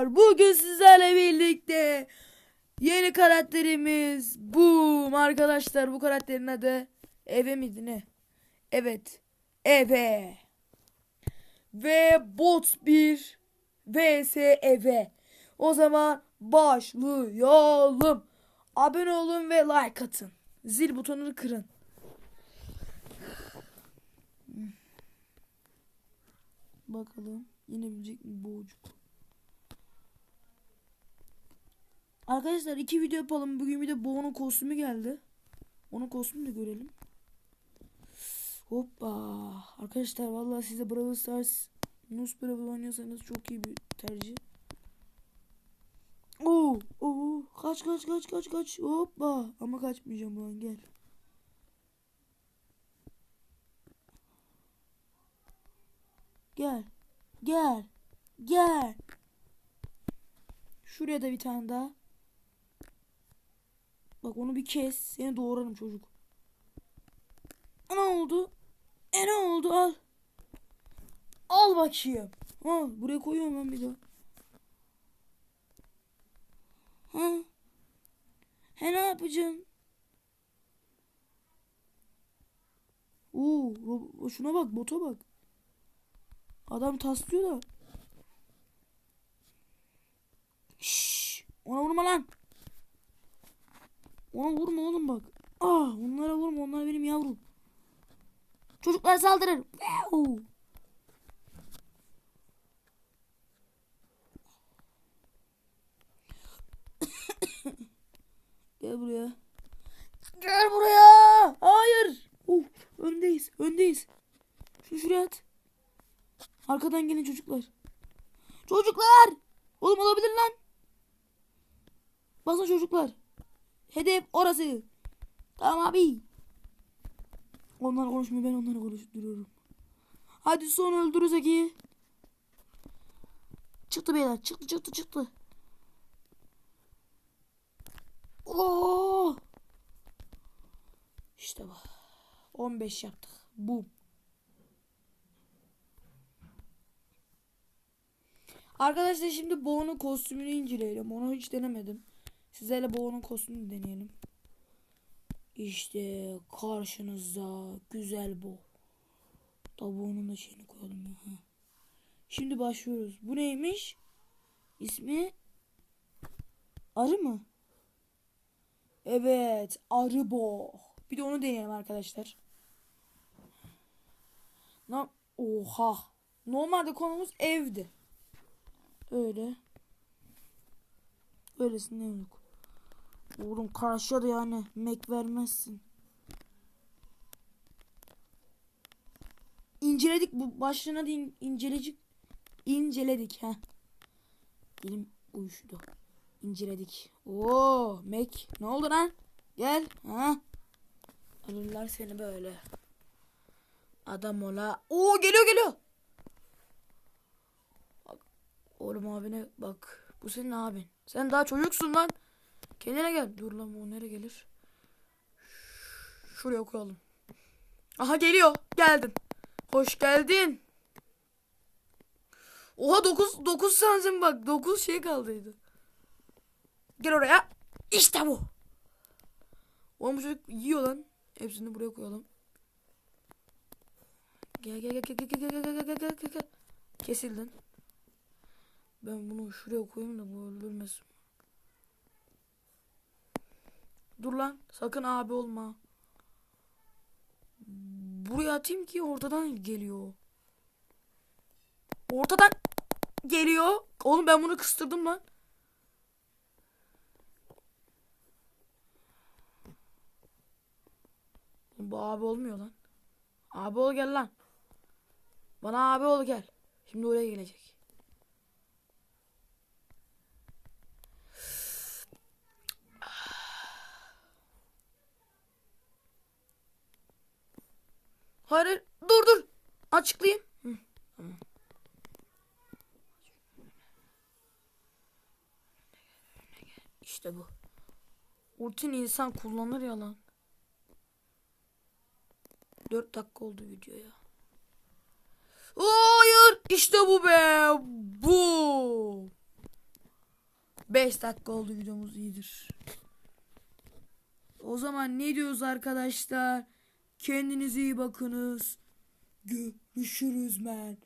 arkadaşlar bugün sizlerle birlikte yeni karakterimiz bu. Arkadaşlar bu karakterin adı Eve miydi ne? Evet Eve. Ve bot 1 vs Eve. O zaman başlayalım. Abone olun ve like atın. Zil butonunu kırın. Bakalım yenebilecek mi boğucuk. Arkadaşlar iki video yapalım. Bugün bir de Boğ'un kostümü geldi. Onun kostümünü de görelim. Hoppa. Arkadaşlar vallahi size Brawl Stars Nus Brawl oynuyorsanız çok iyi bir tercih. Oo, oo, kaç kaç kaç kaç kaç. Hoppa. Ama kaçmayacağım ulan gel. Gel. Gel. Gel. Şuraya da bir tane daha. Bak onu bir kes. Seni doğrarım çocuk. Ne oldu? E ne oldu? Al. Al bakayım. Ha, buraya koyuyorum ben bir daha. Ha? He ne yapacağım? Oo, şuna bak, bota bak. Adam taslıyor da. Şşş, ona vurma lan. Ona vurma oğlum bak. Ah, onlara vurma, onlar benim yavrum. Çocuklar saldırır. Wow. Gel buraya. Gel buraya. Hayır. Uf, öndeyiz, öndeyiz. Şu şuraya at. Arkadan gelin çocuklar. Çocuklar! Oğlum olabilir lan. Basın çocuklar. Hedef orası. Tamam abi. Onlar konuşmuyor ben onları konuşturuyorum. Hadi son öldürürsek iyi. Çıktı beyler çıktı çıktı çıktı. Oo! İşte bu. 15 yaptık. Boom. Arkadaşlar şimdi Bo'nun kostümünü inceleyelim. Onu hiç denemedim. Sizlerle Bo'nun kostümünü deneyelim. İşte karşınızda güzel Bo. Tabi onun da şeyini koyalım ya. Şimdi başlıyoruz. Bu neymiş? İsmi Arı mı? Evet, Arı Bo. Bir de onu deneyelim arkadaşlar. Na Oha. Normalde konumuz evdi. Öyle. Öylesinden yok. Oğlum karşıya yani mek vermezsin. İnceledik bu başlığına da in, incelecik inceledik ha. Dilim uyuştu. İnceledik. Oo, mek ne oldu lan? Gel ha. Alırlar seni böyle. Adam ola. Oo geliyor geliyor. Oğlum abine bak. Bu senin abin. Sen daha çocuksun lan. Kendine gel. Dur lan o nereye gelir? Şuraya koyalım. Aha geliyor. Geldim. Hoş geldin. Oha 9 9 santim bak. 9 şey kaldıydı. Gel oraya. İşte bu. Oğlum bu çocuk yiyor lan. Hepsini buraya koyalım. Gel gel gel gel gel gel gel gel gel gel gel. Kesildin. Ben bunu şuraya koyayım da bu öldürmesin. Dur lan sakın abi olma. Buraya atayım ki ortadan geliyor. Ortadan geliyor. Oğlum ben bunu kıstırdım lan. Bu abi olmuyor lan. Abi ol gel lan. Bana abi ol gel. Şimdi oraya gelecek. Hayır. dur dur. Açıklayayım. Hı, tamam. İşte bu. Ultin insan kullanır ya lan. 4 dakika oldu video ya. Hayır. İşte bu be. Bu. 5 dakika oldu videomuz iyidir. O zaman ne diyoruz arkadaşlar? Kendinize iyi bakınız. Görüşürüz men.